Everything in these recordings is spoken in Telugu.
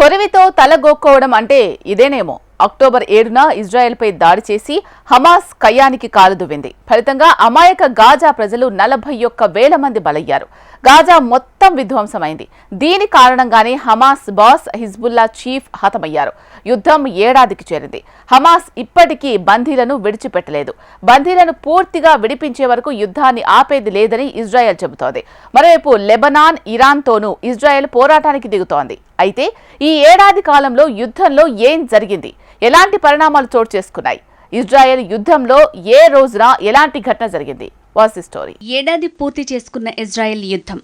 కొరివితో తలగోక్కోవడం అంటే ఇదేనేమో. అక్టోబర్ ఏడున ఇజ్రాయెల్పై దాడి చేసి హమాస్ కయ్యానికి కాలుదువ్వింది ఫలితంగా అమాయక గాజా ప్రజలు నలభై ఒక్క వేల మంది బలయ్యారు. గాజా మొత్తం విధ్వంసమైంది. దీని కారణంగానే హమాస్ బాస్ హిజ్బుల్లా చీఫ్ హతమయ్యారు. యుద్ధం ఏడాదికి చేరింది. హమాస్ ఇప్పటికీ బందీలను విడిచిపెట్టలేదు. బందీలను పూర్తిగా విడిపించే వరకు యుద్ధాన్ని ఆపేది లేదని ఇజ్రాయెల్ చెబుతోంది. మరోవైపు లెబనాన్ ఇరాన్తోనూ ఇజ్రాయెల్ పోరాటానికి దిగుతోంది. అయితే ఈ ఏడాది కాలంలో యుద్ధంలో ఏం జరిగింది? ఎలాంటి పరిణామాలు చోటు చేసుకున్నాయి? ఇజ్రాయెల్ యుద్ధంలో ఏ రోజున ఎలాంటి ఘటన జరిగింది? వాసి స్టోరీ. ఏడాది పూర్తి చేసుకున్న ఇజ్రాయెల్ యుద్ధం.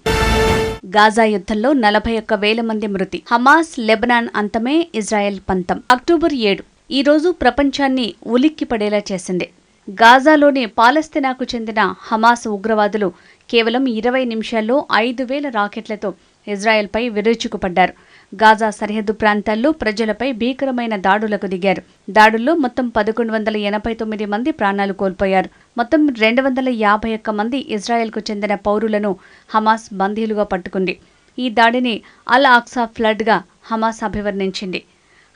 గాజా యుద్ధంలో నలభై ఒక్క వేల మంది మృతి. హమాస్ లెబనాన్ అంతమే ఇజ్రాయెల్ పంతం. అక్టోబర్ ఏడు. ఈ రోజు ప్రపంచాన్ని ఉలిక్కి పడేలా చేసింది. గాజాలోని పాలస్తీనాకు చెందిన హమాస్ ఉగ్రవాదులు కేవలం ఇరవై నిమిషాల్లో ఐదు వేల రాకెట్లతో ఇజ్రాయెల్పై విరుచుకుపడ్డారు. గాజా సరిహద్దు ప్రాంతాల్లో ప్రజలపై భీకరమైన దాడులకు దిగారు. దాడుల్లో మొత్తం పదకొండు వందల ఎనభై తొమ్మిది మంది ప్రాణాలు కోల్పోయారు. మొత్తం రెండు వందల యాభై ఒక్క మంది ఇజ్రాయెల్కు చెందిన పౌరులను హమాస్ బందీలుగా పట్టుకుంది. ఈ దాడిని అల్ ఆక్సా ఫ్లడ్గా హమాస్ అభివర్ణించింది.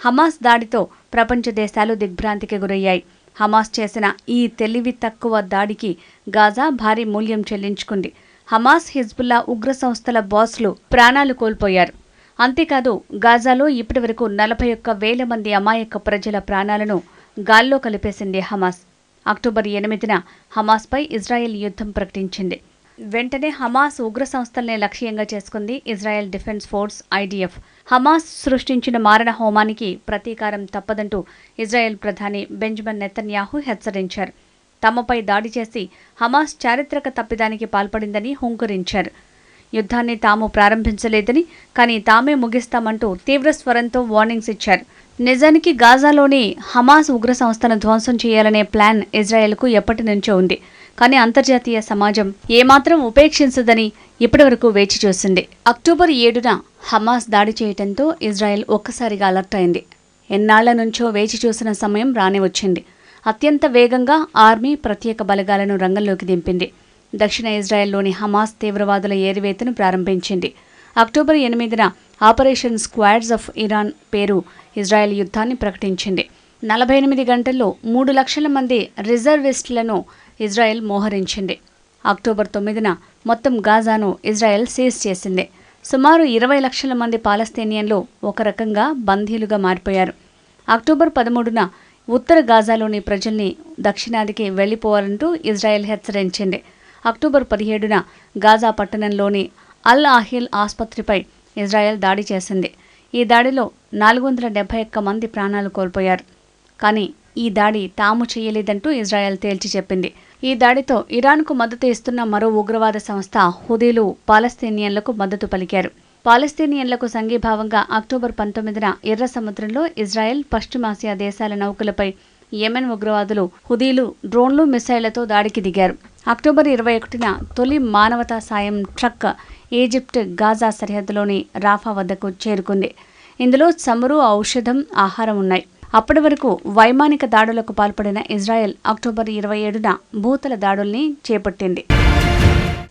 హమాస్ దాడితో ప్రపంచ దేశాలు దిగ్భ్రాంతికి గురయ్యాయి. హమాస్ చేసిన ఈ తెలివి తక్కువ దాడికి గాజా భారీ మూల్యం చెల్లించుకుంది. హమాస్ హిజ్బుల్లా ఉగ్ర సంస్థల బాస్లు ప్రాణాలు కోల్పోయారు. అంతేకాదు గాజాలో ఇప్పటివరకు నలభై ఒక్క వేల మంది అమాయక ప్రజల ప్రాణాలను గాల్లో కలిపేసింది హమాస్. అక్టోబర్ ఎనిమిదిన హమాస్పై ఇజ్రాయెల్ యుద్ధం ప్రకటించింది. వెంటనే హమాస్ ఉగ్ర సంస్థల్ని లక్ష్యంగా చేసుకుంది Israel defence force IDF Hamas సృష్టించిన మారణ హోమానికి ప్రతీకారం తప్పదంటూ ఇజ్రాయెల్ ప్రధాని బెంజమిన్ నెతన్యాహు హెచ్చరించారు. తమపై దాడి చేసి హమాస్ చారిత్రక తప్పిదానికి పాల్పడిందని హుంకరించారు. యుద్ధాన్ని తాము ప్రారంభించలేదని కానీ తామే ముగిస్తామంటూ తీవ్ర స్వరంతో వార్నింగ్స్ ఇచ్చారు. నిజానికి గాజాలోని హమాస్ ఉగ్ర సంస్థను ధ్వంసం చేయాలనే ప్లాన్ ఇజ్రాయెల్కు ఎప్పటి నుంచో ఉంది. కానీ అంతర్జాతీయ సమాజం ఏమాత్రం ఉపేక్షించదని ఇప్పటివరకు వేచి చూసింది. అక్టోబర్ ఏడున హమాస్ దాడి చేయడంతో ఇజ్రాయెల్ ఒక్కసారిగా అలర్ట్ అయింది. ఎన్నాళ్ళ నుంచో వేచి చూసిన సమయం రాని వచ్చింది అత్యంత వేగంగా ఆర్మీ ప్రత్యేక బలగాలను రంగంలోకి దింపింది. దక్షిణ ఇజ్రాయెల్లోని హమాస్ తీవ్రవాదుల ఏరివేతను ప్రారంభించింది. అక్టోబర్ ఎనిమిదిన ఆపరేషన్ స్క్వాడ్స్ ఆఫ్ ఇరాన్ పేరు ఇజ్రాయెల్ యుద్ధాన్ని ప్రకటించింది. నలభై ఎనిమిది గంటల్లో మూడు లక్షల మంది రిజర్విస్టులను ఇజ్రాయెల్ మోహరించింది. అక్టోబర్ తొమ్మిదిన మొత్తం గాజాను ఇజ్రాయెల్ సీజ్ చేసింది. సుమారు ఇరవై లక్షల మంది పాలస్తీనియన్లు ఒక రకంగా బందీలుగా మారిపోయారు. అక్టోబర్ పదమూడున ఉత్తర గాజాలోని ప్రజల్ని దక్షిణాదికి వెళ్ళిపోవాలంటూ ఇజ్రాయెల్ హెచ్చరించింది. అక్టోబర్ పదిహేడున గాజా పట్టణంలోని అల్ ఆహిల్ ఆసుపత్రిపై ఇజ్రాయెల్ దాడి చేసింది. ఈ దాడిలో నాలుగు వందల డెబ్బై ఒక్క మంది ప్రాణాలు కోల్పోయారు. కానీ ఈ దాడి తాము చేయలేదంటూ ఇజ్రాయెల్ తేల్చి చెప్పింది. ఈ దాడితో ఇరాన్కు మద్దతు ఇస్తున్న మరో ఉగ్రవాద సంస్థ హుదీలు పాలస్తీనియన్లకు మద్దతు పలికారు. పాలస్తీనియన్లకు సంఘీభావంగా అక్టోబర్ పంతొమ్మిదిన ఎర్ర సముద్రంలో ఇజ్రాయెల్ పశ్చిమాసియా దేశాల నౌకలపై యెమెన్ ఉగ్రవాదులు హుదీలు డ్రోన్లు మిసైళ్ళతో దాడికి దిగారు. అక్టోబర్ ఇరవై ఒకటిన తొలి మానవతా సాయం ట్రక్ ఈజిప్ట్ గాజా సరిహద్దులోని రాఫా వద్దకు చేరుకుంది. ఇందులో చమురు ఔషధం ఆహారం ఉన్నాయి. అప్పటి వరకు వైమానిక దాడులకు పాల్పడిన ఇజ్రాయెల్ అక్టోబర్ ఇరవై ఏడున భూతల దాడుల్ని చేపట్టింది.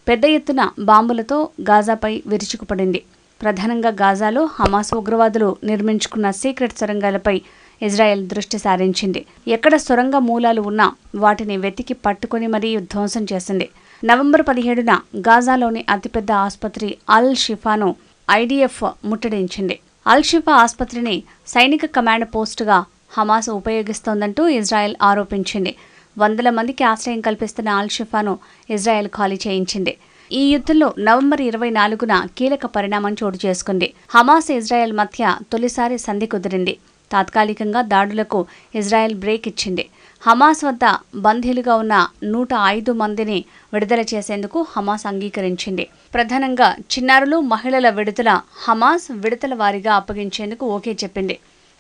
పెద్ద ఎత్తున బాంబులతో గాజాపై విరుచుకుపడింది. ప్రధానంగా గాజాలో హమాస్ ఉగ్రవాదులు నిర్మించుకున్న సీక్రెట్ సొరంగాలపై ఇజ్రాయెల్ దృష్టి సారించింది. ఎక్కడ సొరంగ మూలాలు ఉన్నా వాటిని వెతికి పట్టుకొని మరీ ధ్వంసం చేసింది. నవంబర్ పదిహేడున గాజాలోని అతిపెద్ద ఆసుపత్రి అల్ షిఫాను ఐడిఎఫ్ ముట్టడించింది. అల్ షిఫా ఆసుపత్రిని సైనిక కమాండ్ పోస్టుగా హమాస్ ఉపయోగిస్తోందంటూ ఇజ్రాయెల్ ఆరోపించింది. వందల మందికి ఆశ్రయం కల్పిస్తున్న అల్ షిఫాను ఇజ్రాయెల్ ఖాళీ చేయించింది. ఈ యుద్ధంలో నవంబర్ ఇరవై నాలుగున కీలక పరిణామం చోటు చేసుకుంది. హమాస్ ఇజ్రాయెల్ మధ్య తొలిసారి సంధి కుదిరింది. తాత్కాలికంగా దాడులకు ఇజ్రాయెల్ బ్రేక్ ఇచ్చింది. హమాస్ వద్ద బందీలుగా ఉన్న నూట ఐదు మందిని విడుదల చేసేందుకు హమాస్ అంగీకరించింది. ప్రధానంగా చిన్నారులు మహిళల విడుదల హమాస్ విడుదల వారీగా అప్పగించేందుకు ఓకే చెప్పింది.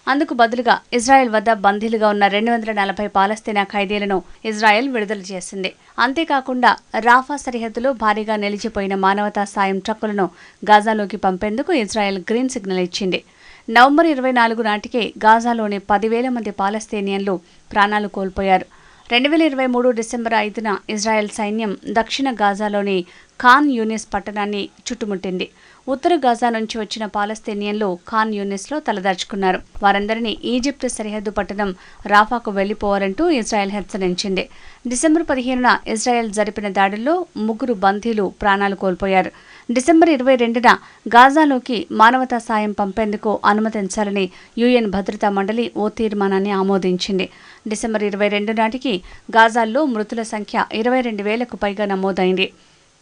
అందుకు బదులుగా ఇజ్రాయెల్ వద్ద బందీలుగా ఉన్న రెండు వందల నలభై పాలస్తీనా ఖైదీలను ఇజ్రాయెల్ విడుదల చేసింది. అంతేకాకుండా రాఫా సరిహద్దులో భారీగా నిలిచిపోయిన మానవతా సాయం ట్రక్కులను గాజాలోకి పంపేందుకు ఇజ్రాయెల్ గ్రీన్ సిగ్నల్ ఇచ్చింది. నవంబర్ ఇరవై నాలుగు నాటికే గాజాలోని పదివేల మంది పాలస్తీనియన్లు ప్రాణాలు కోల్పోయారు. రెండు వేల ఇరవై మూడు డిసెంబర్ ఐదున ఇజ్రాయెల్ సైన్యం దక్షిణ గాజాలోని ఖాన్ యూనిస్ పట్టణాన్ని చుట్టుముట్టింది. ఉత్తర గాజా నుంచి వచ్చిన పాలస్తీనియన్లు ఖాన్ యూనిస్లో తలదాచుకున్నారు. వారందరినీ ఈజిప్ట్ సరిహద్దు పట్టణం రాఫాకు వెళ్ళిపోవాలంటూ ఇజ్రాయెల్ హెచ్చరించింది. డిసెంబర్ పదిహేనున ఇజ్రాయెల్ జరిపిన దాడుల్లో ముగ్గురు బందీలు ప్రాణాలు కోల్పోయారు. డిసెంబర్ ఇరవై రెండున గాజాలోకి మానవతా సాయం పంపేందుకు అనుమతించాలని యుఎన్ భద్రతా మండలి ఓ తీర్మానాన్ని ఆమోదించింది. డిసెంబర్ ఇరవై రెండు నాటికి గాజాల్లో మృతుల సంఖ్య ఇరవై రెండు వేలకు పైగా నమోదైంది.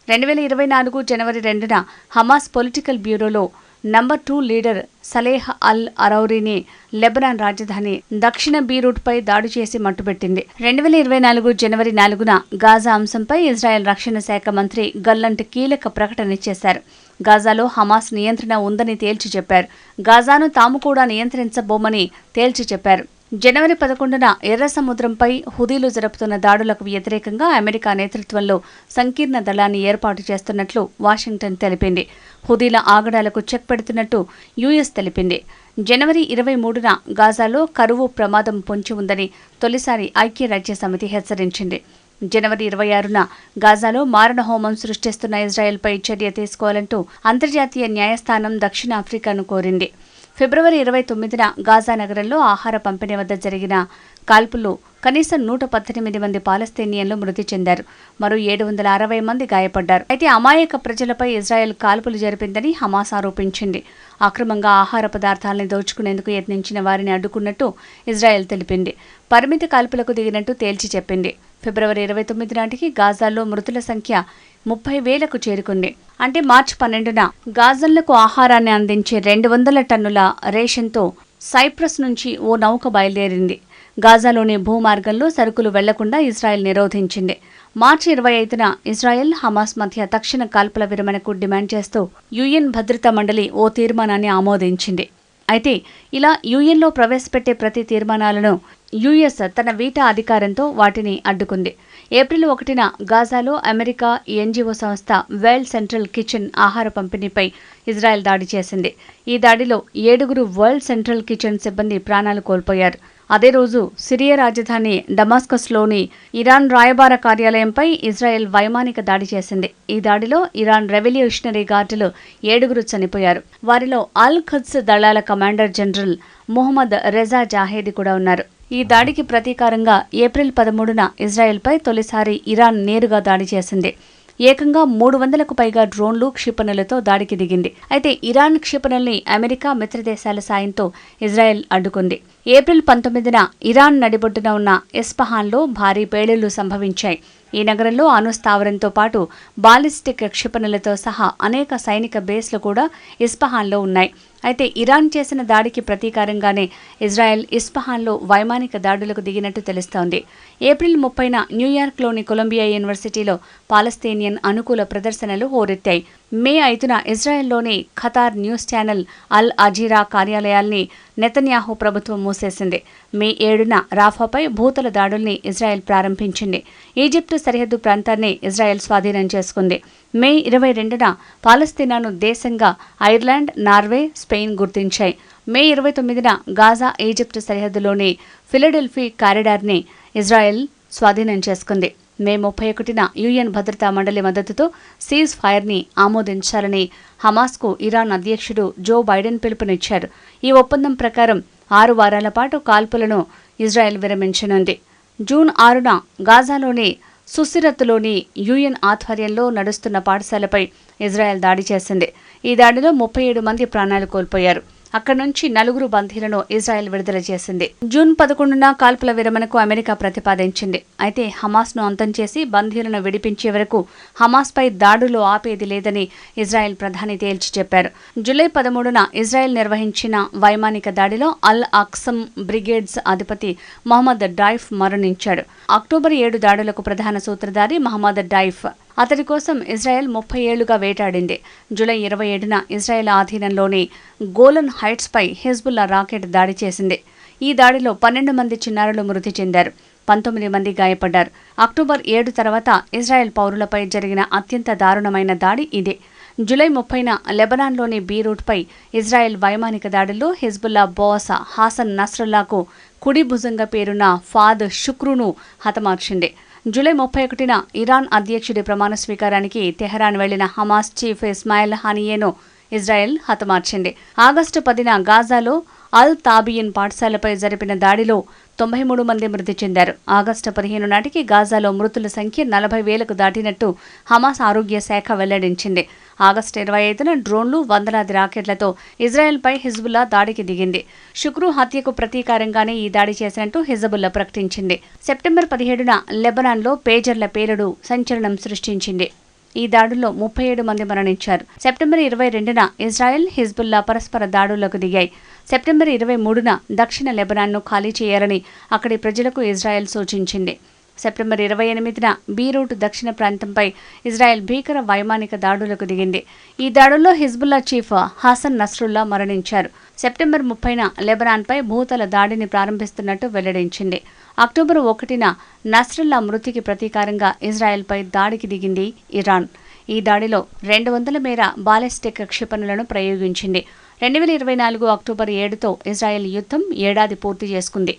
రెండు వేల ఇరవై నాలుగు జనవరి రెండున Hamas political బ్యూరోలో number two leader Saleh Al అరౌరీని Lebanon రాజధాని దక్షిణ బీరూట్పై దాడి చేసి మట్టుబెట్టింది రెండు వేల ఇరవై నాలుగు జనవరి నాలుగున గాజా అంశంపై ఇజ్రాయెల్ రక్షణ శాఖ మంత్రి గల్లంట్ కీలక ప్రకటన చేశారు గాజాలో హమాస్ నియంత్రణ ఉందని తేల్చి చెప్పారు. గాజాను తాము కూడా నియంత్రించబోమని తేల్చి చెప్పారు. జనవరి పదకొండున ఎర్ర సముద్రంపై హుదీలు జరుపుతున్న దాడులకు వ్యతిరేకంగా అమెరికా నేతృత్వంలో సంకీర్ణ దళాన్ని ఏర్పాటు చేస్తున్నట్లు వాషింగ్టన్ తెలిపింది. హుదీల ఆగడాలకు చెక్ పెడుతున్నట్టు యుఎస్ తెలిపింది. జనవరి ఇరవై మూడున గాజాలో కరువు ప్రమాదం పొంచి ఉందని తొలిసారి ఐక్యరాజ్య సమితి హెచ్చరించింది. జనవరి ఇరవై ఆరున గాజాలో మారణహోమం సృష్టిస్తున్న ఇజ్రాయెల్పై చర్య తీసుకోవాలంటూ అంతర్జాతీయ న్యాయస్థానం దక్షిణాఫ్రికాను కోరింది. ఫిబ్రవరి ఇరవై తొమ్మిదిన గాజా నగరంలో ఆహార పంపిణీ వద్ద జరిగిన కాల్పుల్లో కనీసం నూట పద్దెనిమిది మంది పాలస్తీనియన్లు మృతి చెందారు. మరో ఏడు వందల అరవై మంది గాయపడ్డారు. అయితే అమాయక ప్రజలపై ఇజ్రాయెల్ కాల్పులు జరిపిందని హమాస్ ఆరోపించింది. అక్రమంగా ఆహార పదార్థాలను దోచుకునేందుకు యత్నించిన వారిని అడ్డుకున్నట్టు ఇజ్రాయెల్ తెలిపింది. పరిమిత కాల్పులకు దిగినట్టు తేల్చి చెప్పింది. ఫిబ్రవరి ఇరవై తొమ్మిది నాటికి గాజాలో మృతుల సంఖ్య ముప్పై వేలకు చేరుకుంది. అంటే మార్చి పన్నెండున గాజన్లకు ఆహారాన్ని అందించే రెండు వందల టన్నుల రేషన్తో సైప్రస్ నుంచి ఓ నౌక బయలుదేరింది. గాజాలోని భూమార్గంలో సరుకులు వెళ్ళకుండా ఇజ్రాయెల్ నిరోధించింది. మార్చి ఇరవై ఐదున ఇజ్రాయెల్ హమాస్ మధ్య తక్షణ కాల్పుల విరమణకు డిమాండ్ చేస్తూ యుఎన్ భద్రతా మండలి ఓ తీర్మానాన్ని ఆమోదించింది. అయితే ఇలా యుఎన్లో ప్రవేశపెట్టే ప్రతి తీర్మానాలను యుఎస్ తన వీటా అధికారంతో వాటిని అడ్డుకుంది. ఏప్రిల్ ఒకటిన గాజాలో అమెరికా ఎన్జిఓ సంస్థ వరల్డ్ సెంట్రల్ కిచెన్ ఆహార పంపిణీపై ఇజ్రాయెల్ దాడి చేసింది. ఈ దాడిలో ఏడుగురు వరల్డ్ సెంట్రల్ కిచెన్ సిబ్బంది ప్రాణాలు కోల్పోయారు. అదే రోజు సిరియా రాజధాని డమాస్కస్లోని ఇరాన్ రాయబార కార్యాలయంపై ఇజ్రాయెల్ వైమానిక దాడి చేసింది. ఈ దాడిలో ఇరాన్ రెవల్యూషనరీ గార్డులు ఏడుగురు చనిపోయారు. వారిలో అల్ ఖుద్స్ దళాల commander general Mohammad Reza Jahedi కూడా ఉన్నారు. ఈ దాడికి ప్రతీకారంగా ఏప్రిల్ పదమూడున ఇజ్రాయెల్పై తొలిసారి ఇరాన్ నేరుగా దాడి చేసింది. ఏకంగా మూడు వందలకు పైగా డ్రోన్లు క్షిపణులతో దాడికి దిగింది. అయితే ఇరాన్ క్షిపణుల్ని అమెరికా మిత్రదేశాల సాయంతో ఇజ్రాయెల్ అడ్డుకుంది. ఏప్రిల్ పంతొమ్మిదిన ఇరాన్ నడిబొడ్డున ఉన్న ఎస్పహాన్లో భారీ పేలుళ్ళు సంభవించాయి. ఈ నగరంలో అణుస్థావరంతో పాటు బాలిస్టిక్ క్షిపణులతో సహా అనేక సైనిక బేస్లు కూడా ఇస్పహాన్లో ఉన్నాయి. అయితే ఇరాన్ చేసిన దాడికి ప్రతీకారంగానే ఇజ్రాయెల్ ఇస్పహాన్లో వైమానిక దాడులకు దిగినట్టు తెలుస్తోంది. ఏప్రిల్ ముప్పైన న్యూయార్క్లోని కొలంబియా యూనివర్సిటీలో పాలస్తీనియన్ అనుకూల ప్రదర్శనలు హోరెత్తాయి. మే ఐదున ఇజ్రాయెల్లోని Qatar news channel Al Jazeera కార్యాలయాల్ని Netanyahu ప్రభుత్వం మూసేసింది. మే ఏడున రాఫాపై భూతల దాడుల్ని ఇజ్రాయెల్ ప్రారంభించింది. ఈజిప్టు సరిహద్దు ప్రాంతాన్ని ఇజ్రాయెల్ స్వాధీనం చేసుకుంది. మే ఇరవై రెండున పాలస్తీనాను దేశంగా ఐర్లాండ్ నార్వే స్పెయిన్ గుర్తించాయి. మే ఇరవై తొమ్మిదిన గాజా ఈజిప్ట్ సరిహద్దులోని ఫిలడెల్ఫీ కారిడార్ని ఇజ్రాయెల్ స్వాధీనం చేసుకుంది. మే ముప్పై ఒకటిన యుఎన్ భద్రతా మండలి మద్దతుతో సీజ్ ఫైర్ని ఆమోదించాలని హమాస్కు ఇరాన్ అధ్యక్షుడు జో బైడెన్ పిలుపునిచ్చారు. ఈ ఒప్పందం ప్రకారం ఆరు వారాల పాటు కాల్పులను ఇజ్రాయెల్ విరమించనుంది. జూన్ ఆరున గాజాలోని సుస్థిరత్లోని యుఎన్ ఆధ్వర్యంలో నడుస్తున్న పాఠశాలపై ఇజ్రాయెల్ దాడి చేసింది. ఈ దాడిలో ముప్పై ఏడు మంది ప్రాణాలు కోల్పోయారు. అక్కడి నుంచి నలుగురు బందీలను ఇజ్రాయెల్ విడుదల చేసింది. జూన్ పదకొండున కాల్పుల విరమణకు అమెరికా ప్రతిపాదించింది. అయితే హమాస్ను అంతం చేసి బందీలను విడిపించే వరకు హమాస్పై దాడులు ఆపేది లేదని ఇజ్రాయెల్ ప్రధాని తేల్చి చెప్పారు. జూలై పదమూడున ఇజ్రాయెల్ నిర్వహించిన వైమానిక దాడిలో అల్ అక్సమ్ బ్రిగేడ్స్ అధిపతి మొహమ్మద్ డైఫ్ మరణించాడు. అక్టోబర్ ఏడు దాడులకు ప్రధాన సూత్రధారి మహమ్మద్ డైఫ్ అతడి కోసం ఇజ్రాయెల్ ముప్పై ఏళ్ళుగా వేటాడింది. జూలై ఇరవై ఏడున ఇజ్రాయెల్ ఆధీనంలోని గోలన్ హైట్స్పై హిజ్బుల్లా రాకెట్ దాడి చేసింది. ఈ దాడిలో పన్నెండు మంది చిన్నారులు మృతి చెందారు. పంతొమ్మిది మంది గాయపడ్డారు. అక్టోబర్ ఏడు తర్వాత ఇజ్రాయెల్ పౌరులపై జరిగిన అత్యంత దారుణమైన దాడి ఇదే. జూలై ముప్పైన లెబనాన్లోని బీరూట్పై ఇజ్రాయెల్ వైమానిక దాడిలో హిజ్బుల్లా బాస్ హాసన్ నస్రుల్లాకు కుడి భుజంగా పేరున్న ఫాద్ షుక్రును హతమార్చింది. జూలై ముప్పై ఒకటిన ఇరాన్ అధ్యక్షుడి ప్రమాణ స్వీకారానికి తెహరాన్ వెళ్ళిన హమాస్ చీఫ్ ఇస్మాయిల్ హనియేను ఇజ్రాయెల్ హతమార్చింది. ఆగస్టు పదిన గాజాలో అల్ తాబియన్ పాఠశాలపై జరిపిన దాడిలో తొంభై మూడు మంది మృతి చెందారు. ఆగస్టు పదిహేను నాటికి గాజాలో మృతుల సంఖ్య నలభై వేలకు దాటినట్టు హమాస్ ఆరోగ్య శాఖ వెల్లడించింది. ఆగస్టు ఇరవై ఐదున డ్రోన్లు వందలాది రాకెట్లతో ఇజ్రాయెల్పై హిజ్బుల్లా దాడికి దిగింది. శుక్రు హత్యకు ప్రతీకారంగానే ఈ దాడి చేసినట్టు హిజబుల్లా ప్రకటించింది. సెప్టెంబర్ పదిహేడున లెబనాన్లో పేజర్ల పేలుడు సంచలనం సృష్టించింది. ఈ దాడుల్లో ముప్పై ఏడు మంది మరణించారు. సెప్టెంబర్ ఇరవై రెండున ఇజ్రాయెల్ హిజ్బుల్లా పరస్పర దాడులకు దిగాయి. సెప్టెంబర్ ఇరవై మూడున దక్షిణ లెబనాన్ను ఖాళీ చేయాలని అక్కడి ప్రజలకు ఇజ్రాయెల్ సూచించింది. సెప్టెంబర్ ఇరవై ఎనిమిదిన బీరూట్ దక్షిణ ప్రాంతంపై ఇజ్రాయెల్ భీకర వైమానిక దాడులకు దిగింది. ఈ దాడుల్లో హిజ్బుల్లా చీఫ్ హసన్ నస్రుల్లా మరణించారు. సెప్టెంబర్ ముప్పైన లెబనాన్పై భూతల దాడిని ప్రారంభిస్తున్నట్టు వెల్లడించింది. అక్టోబర్ ఒకటిన నస్రుల్లా మృతికి ప్రతీకారంగా ఇజ్రాయెల్పై దాడికి దిగింది ఇరాన్. ఈ దాడిలో రెండు వందల మేర బాలిస్టిక్ క్షిపణులను ప్రయోగించింది. రెండు వేల ఇరవై నాలుగు అక్టోబర్ ఏడుతో ఇజ్రాయెల్ యుద్ధం ఏడాది పూర్తి చేసుకుంది.